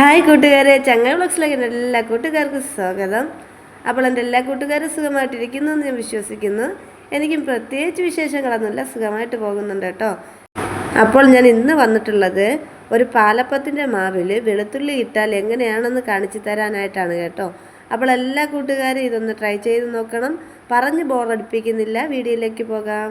Hi കൂട്ടുകാരെ. ചങ്ങൾ ബ്ലോഗ്സിലേക്ക് എന്റെ എല്ലാ കൂട്ടുകാർക്കും സ്വാഗതം. അപ്പോൾ എന്റെ എല്ലാ കൂട്ടുകാരും സുഖമായിട്ടിരിക്കുന്നു എന്ന് ഞാൻ വിശ്വസിക്കുന്നു. എനിക്കും പ്രത്യേകിച്ച് വിശേഷങ്ങളൊന്നുമില്ല. സുഖമായിട്ട് പോകുന്നുണ്ട് കേട്ടോ. അപ്പോൾ ഞാൻ ഇന്ന് വന്നിട്ടുള്ളത് ഒരു പാലപ്പത്തിന്റെ മാവിൽ വെളുത്തുള്ളി ഇട്ടാൽ എങ്ങനെയാണെന്ന് കാണിച്ചു തരാനായിട്ടാണ് കേട്ടോ. അപ്പോൾ എല്ലാ കൂട്ടുകാരും ഇതൊന്ന് ട്രൈ ചെയ്ത് നോക്കണം. പറഞ്ഞ് ബോറടിപ്പിക്കുന്നില്ല വീഡിയോയിലേക്ക് പോകാം.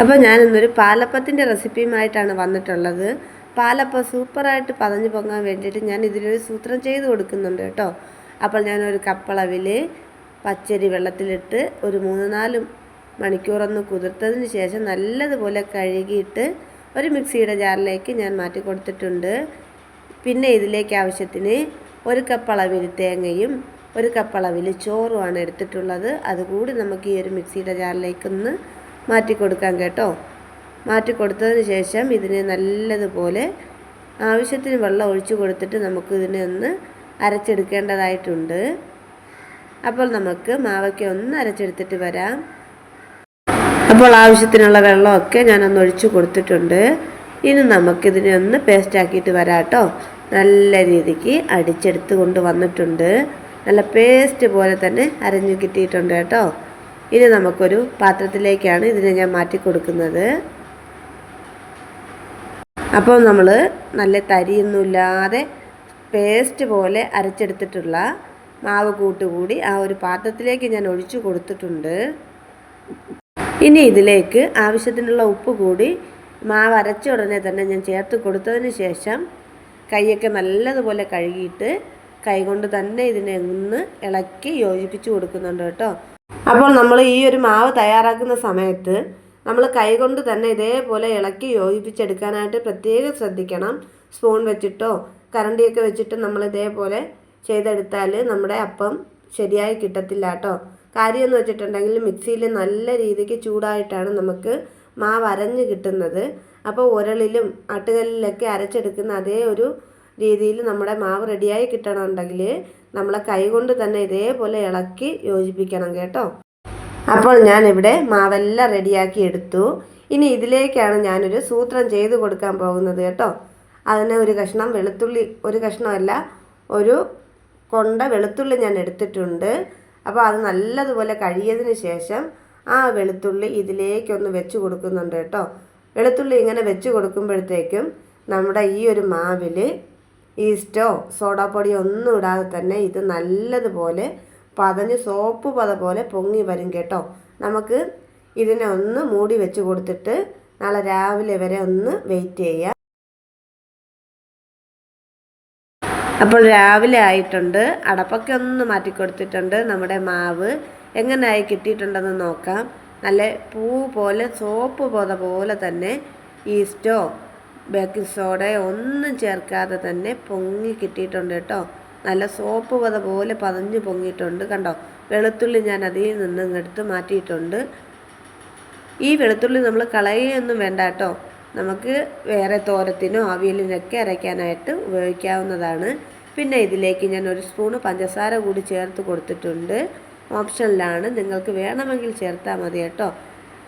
അപ്പോൾ ഞാനിന്നൊരു പാലപ്പത്തിന്റെ റെസിപ്പിയുമായിട്ടാണ് വന്നിട്ടുള്ളത്. പാലപ്പം സൂപ്പറായിട്ട് പതഞ്ഞു പൊങ്ങാൻ വേണ്ടിയിട്ട് ഞാൻ ഇതിലൊരു സൂത്രം ചെയ്ത് കൊടുക്കുന്നുണ്ട് കേട്ടോ. അപ്പോൾ ഞാനൊരു കപ്പളവിൽ പച്ചരി വെള്ളത്തിലിട്ട് ഒരു മൂന്ന് നാല് മണിക്കൂറൊന്ന് കുതിർത്തതിന് ശേഷം നല്ലതുപോലെ കഴുകിയിട്ട് ഒരു മിക്സിയുടെ ജാറിലേക്ക് ഞാൻ മാറ്റി കൊടുത്തിട്ടുണ്ട്. പിന്നെ ഇതിലേക്ക് ആവശ്യത്തിന് ഒരു കപ്പളവിൽ തേങ്ങയും ഒരു കപ്പളവിൽ ചോറുമാണ് എടുത്തിട്ടുള്ളത്. അതുകൂടി നമുക്ക് ഈ ഒരു മിക്സിയുടെ ജാറിലേക്കൊന്ന് മാറ്റി കൊടുക്കാം കേട്ടോ. മാറ്റി കൊടുത്തതിന് ശേഷം ഇതിനെ നല്ലതുപോലെ ആവശ്യത്തിന് വെള്ളം ഒഴിച്ചു കൊടുത്തിട്ട് നമുക്ക് ഇതിനെ ഒന്ന് അരച്ചെടുക്കേണ്ടതായിട്ടുണ്ട്. അപ്പോൾ നമുക്ക് മാവയ്ക്ക ഒന്ന് അരച്ചെടുത്തിട്ട് വരാം. അപ്പോൾ ആവശ്യത്തിനുള്ള വെള്ളമൊക്കെ ഞാനൊന്ന് ഒഴിച്ചു കൊടുത്തിട്ടുണ്ട്. ഇനി നമുക്കിതിനെ ഒന്ന് പേസ്റ്റാക്കിയിട്ട് വരാം കേട്ടോ. നല്ല രീതിക്ക് അടിച്ചെടുത്ത് കൊണ്ട് വന്നിട്ടുണ്ട്. നല്ല പേസ്റ്റ് പോലെ തന്നെ അരഞ്ഞു കിട്ടിയിട്ടുണ്ട് കേട്ടോ. ഇനി നമുക്കൊരു പാത്രത്തിലേക്കാണ് ഇതിനെ ഞാൻ മാറ്റി കൊടുക്കുന്നത്. അപ്പോൾ നമ്മൾ നല്ല തരിയൊന്നുമില്ലാതെ പേസ്റ്റ് പോലെ അരച്ചെടുത്തിട്ടുള്ള മാവ് കൂട്ടുകൂടി ആ ഒരു പാത്രത്തിലേക്ക് ഞാൻ ഒഴിച്ചു കൊടുത്തിട്ടുണ്ട്. ഇനി ഇതിലേക്ക് ആവശ്യത്തിനുള്ള ഉപ്പ് കൂടി മാവ് അരച്ച ഉടനെ തന്നെ ഞാൻ ചേർത്ത് കൊടുത്തതിന് ശേഷം കൈയൊക്കെ നല്ലതുപോലെ കഴുകിയിട്ട് കൈകൊണ്ട് തന്നെ ഇതിനെ ഒന്ന് ഇളക്കി യോജിപ്പിച്ച് കൊടുക്കുന്നുണ്ട് കേട്ടോ. അപ്പോൾ നമ്മൾ ഈ ഒരു മാവ് തയ്യാറാക്കുന്ന സമയത്ത് നമ്മൾ കൈകൊണ്ട് തന്നെ ഇതേപോലെ ഇളക്കി യോജിപ്പിച്ചെടുക്കാനായിട്ട് പ്രത്യേകം ശ്രദ്ധിക്കണം. സ്പൂൺ വെച്ചിട്ടോ കരണ്ടിയൊക്കെ വെച്ചിട്ട് നമ്മൾ ഇതേപോലെ ചെയ്തെടുത്താൽ നമ്മുടെ അപ്പം ശരിയായി കിട്ടത്തില്ല കേട്ടോ. കാര്യമെന്ന് വെച്ചിട്ടുണ്ടെങ്കിൽ മിക്സിയിൽ നല്ല രീതിക്ക് ചൂടായിട്ടാണ് നമുക്ക് മാവ് അരഞ്ഞ് കിട്ടുന്നത്. അപ്പോൾ ഉരളിലും ആട്ടുകല്ലിലൊക്കെ അരച്ചെടുക്കുന്ന അതേ ഒരു രീതിയിൽ നമ്മുടെ മാവ് റെഡിയായി കിട്ടണമെന്നുണ്ടെങ്കിൽ നമ്മളെ കൈ കൊണ്ട് തന്നെ ഇതേപോലെ ഇളക്കി യോജിപ്പിക്കണം കേട്ടോ. അപ്പോൾ ഞാനിവിടെ മാവെല്ലാം റെഡിയാക്കി എടുത്തു. ഇനി ഇതിലേക്കാണ് ഞാനൊരു സൂത്രം ചെയ്ത് കൊടുക്കാൻ പോകുന്നത് കേട്ടോ. അതിന് ഒരു കഷ്ണം വെളുത്തുള്ളി ഒരു കഷ്ണമല്ല ഒരു കൊണ്ട വെളുത്തുള്ളി ഞാൻ എടുത്തിട്ടുണ്ട്. അപ്പോൾ അത് നല്ലതുപോലെ കഴിയതിന് ശേഷം ആ വെളുത്തുള്ളി ഇതിലേക്കൊന്ന് വെച്ച് കൊടുക്കുന്നുണ്ട് കേട്ടോ. വെളുത്തുള്ളി ഇങ്ങനെ വെച്ച് കൊടുക്കുമ്പോഴത്തേക്കും നമ്മുടെ ഈ ഒരു മാവിൽ ഈസ്റ്റോ സോഡാപ്പൊടിയോ ഒന്നും ഇടാതെ തന്നെ ഇത് നല്ലതുപോലെ പതഞ്ഞ് സോപ്പ് പത പോലെ പൊങ്ങി വരും കേട്ടോ. നമുക്ക് ഇതിനെ ഒന്ന് മൂടി വെച്ച് കൊടുത്തിട്ട് നാളെ രാവിലെ വരെ ഒന്ന് വെയിറ്റ് ചെയ്യാം. അപ്പോൾ രാവിലെ ആയിട്ടുണ്ട്. അടപ്പൊക്കെ ഒന്ന് മാറ്റി കൊടുത്തിട്ടുണ്ട്. നമ്മുടെ മാവ് എങ്ങനെയായി കിട്ടിയിട്ടുണ്ടെന്ന് നോക്കാം. നല്ല പൂ പോലെ സോപ്പ് പോത പോലെ തന്നെ ഈസ്റ്റോ ബേക്കിംഗ് സോഡ ഒന്നും ചേർക്കാതെ തന്നെ പൊങ്ങി കിട്ടിയിട്ടുണ്ട് കേട്ടോ. നല്ല സോപ്പ് പത പോലെ പതഞ്ഞ് പൊങ്ങിയിട്ടുണ്ട് കണ്ടോ. വെളുത്തുള്ളി ഞാൻ അതിൽ നിന്നും എടുത്ത് മാറ്റിയിട്ടുണ്ട്. ഈ വെളുത്തുള്ളി നമ്മൾ കളയുകയൊന്നും വേണ്ട കേട്ടോ. നമുക്ക് വേറെ തോരത്തിനോ അവിയലിനൊക്കെ അരയ്ക്കാനായിട്ട് ഉപയോഗിക്കാവുന്നതാണ്. പിന്നെ ഇതിലേക്ക് ഞാൻ ഒരു സ്പൂണ് പഞ്ചസാര കൂടി ചേർത്ത് കൊടുത്തിട്ടുണ്ട്. ഓപ്ഷനിലാണ് നിങ്ങൾക്ക് വേണമെങ്കിൽ ചേർത്താൽ മതി കേട്ടോ.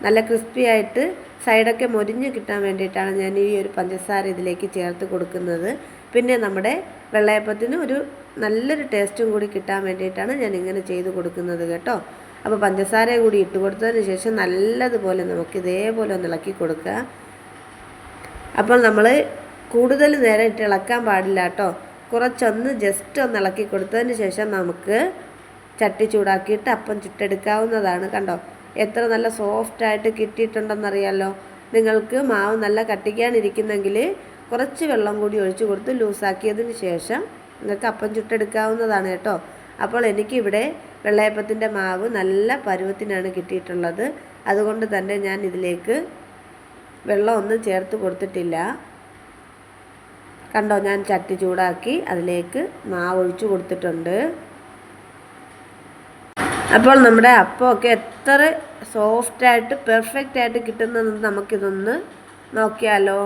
നല്ല ക്രിസ്പി ആയിട്ട് സൈഡൊക്കെ മൊരിഞ്ഞ് കിട്ടാൻ വേണ്ടിയിട്ടാണ് ഞാൻ ഈ ഒരു പഞ്ചസാര ഇതിലേക്ക് ചേർത്ത് കൊടുക്കുന്നത്. പിന്നെ നമ്മുടെ വെള്ളയപ്പത്തിന് ഒരു നല്ലൊരു ടേസ്റ്റും കൂടി കിട്ടാൻ വേണ്ടിയിട്ടാണ് ഞാൻ ഇങ്ങനെ ചെയ്ത് കൊടുക്കുന്നത് കേട്ടോ. അപ്പോൾ പഞ്ചസാര കൂടി ഇട്ട് കൊടുത്തതിന് ശേഷം നല്ലതുപോലെ നമുക്ക് ഇതേപോലെ ഒന്ന് ഇളക്കി കൊടുക്കുക. അപ്പോൾ നമ്മൾ കൂടുതൽ നേരം ഇട്ട് ഇളക്കാൻ പാടില്ല കേട്ടോ. കുറച്ചൊന്ന് ജസ്റ്റ് ഒന്ന് ഇളക്കി കൊടുത്തതിന് ശേഷം നമുക്ക് ചട്ടി ചൂടാക്കിയിട്ട് അപ്പം ചുട്ടെടുക്കാവുന്നതാണ് കണ്ടോ. എത്ര നല്ല സോഫ്റ്റായിട്ട് കിട്ടിയിട്ടുണ്ടെന്നറിയാലോ. നിങ്ങൾക്ക് മാവ് നല്ല കട്ടിക്കാനിരിക്കുന്നെങ്കിൽ കുറച്ച് വെള്ളം കൂടി ഒഴിച്ച് കൊടുത്ത് ലൂസാക്കിയതിന് ശേഷം നിങ്ങൾക്ക് അപ്പം ചുട്ടെടുക്കാവുന്നതാണ് കേട്ടോ. അപ്പോൾ എനിക്കിവിടെ വെള്ളയപ്പത്തിന്റെ മാവ് നല്ല പരുവത്തിനാണ് കിട്ടിയിട്ടുള്ളത്. അതുകൊണ്ട് തന്നെ ഞാൻ ഇതിലേക്ക് വെള്ളമൊന്നും ചേർത്ത് കൊടുത്തിട്ടില്ല. കണ്ടോ ഞാൻ ചട്ടി ചൂടാക്കി അതിലേക്ക് മാവ് ഒഴിച്ചു കൊടുത്തിട്ടുണ്ട്. അപ്പോൾ നമ്മുടെ അപ്പമൊക്കെ എത്ര സോഫ്റ്റായിട്ട് പെർഫെക്റ്റ് ആയിട്ട് കിട്ടുന്നതെന്ന് നമുക്കിതൊന്ന് നോക്കിയാലോ?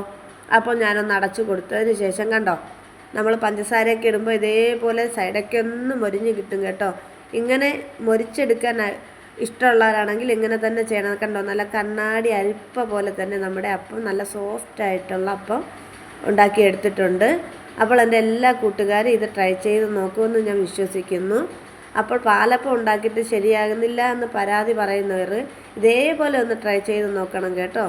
അപ്പോൾ ഞാനൊന്ന് അടച്ചു കൊടുത്തതിന് ശേഷം കണ്ടോ? നമ്മൾ പഞ്ചസാരയൊക്കെ ഇടുമ്പോൾ ഇതേപോലെ സൈഡൊക്കെ ഒന്ന് മൊരിഞ്ഞ് കിട്ടും കേട്ടോ. ഇങ്ങനെ മൊരിച്ചെടുക്കാൻ ഇഷ്ടമുള്ളവരാണെങ്കിൽ ഇങ്ങനെ തന്നെ ചെയ്യണം. കണ്ടോ? നല്ല കണ്ണാടി അരിപ്പ പോലെ തന്നെ നമ്മുടെ അപ്പം നല്ല സോഫ്റ്റ് ആയിട്ടുള്ള അപ്പം ഉണ്ടാക്കിയെടുത്തിട്ടുണ്ട്. അപ്പോൾ എന്റെ എല്ലാ കൂട്ടുകാരും ഇത് ട്രൈ ചെയ്ത് നോക്കുമെന്ന് ഞാൻ വിശ്വസിക്കുന്നു. അപ്പോൾ പാലപ്പം ഉണ്ടാക്കിയിട്ട് ശരിയാകുന്നില്ല എന്ന് പരാതി പറയുന്നവർ ഇതേപോലെ ഒന്ന് ട്രൈ ചെയ്ത് നോക്കണം കേട്ടോ.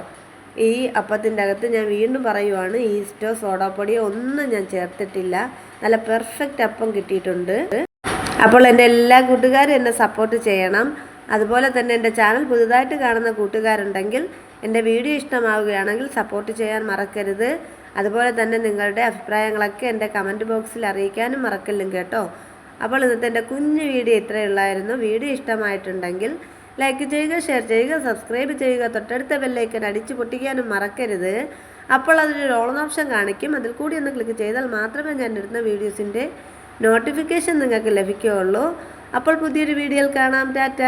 ഈ അപ്പത്തിന്റെ അകത്ത് ഞാൻ വീണ്ടും പറയുവാണ് ഈസ്റ്റോ സോഡാപ്പൊടിയോ ഒന്നും ഞാൻ ചേർത്തിട്ടില്ല. നല്ല പെർഫെക്റ്റ് അപ്പം കിട്ടിയിട്ടുണ്ട്. അപ്പോൾ എന്റെ എല്ലാ കൂട്ടുകാരും എന്നെ സപ്പോർട്ട് ചെയ്യണം. അതുപോലെ തന്നെ എന്റെ ചാനൽ പുതുതായിട്ട് കാണുന്ന കൂട്ടുകാരുണ്ടെങ്കിൽ എന്റെ വീഡിയോ ഇഷ്ടമാവുകയാണെങ്കിൽ സപ്പോർട്ട് ചെയ്യാൻ മറക്കരുത്. അതുപോലെ തന്നെ നിങ്ങളുടെ അഭിപ്രായങ്ങളൊക്കെ എന്റെ കമന്റ് ബോക്സിൽ അറിയിക്കാനും മറക്കല്ലും കേട്ടോ. അപ്പോൾ ഇന്നത്തെ എന്റെ കുഞ്ഞു വീഡിയോ ഇത്രയേ ഉള്ളായിരുന്നു. വീഡിയോ ഇഷ്ടമായിട്ടുണ്ടെങ്കിൽ ലൈക്ക് ചെയ്യുക ഷെയർ ചെയ്യുക സബ്സ്ക്രൈബ് ചെയ്യുക തൊട്ടടുത്ത ബെല്ലൈക്കൻ അടിച്ചു പൊട്ടിക്കാനും മറക്കരുത്. അപ്പോൾ അതിനൊരു ഓൺ ഓപ്ഷൻ കാണിക്കും. അതിൽ കൂടി ഒന്ന് ക്ലിക്ക് ചെയ്താൽ മാത്രമേ ഞാൻ ഇടുന്ന വീഡിയോസിന്റെ നോട്ടിഫിക്കേഷൻ നിങ്ങൾക്ക് ലഭിക്കുകയുള്ളൂ. അപ്പോൾ പുതിയൊരു വീഡിയോയിൽ കാണാം. ടാറ്റ!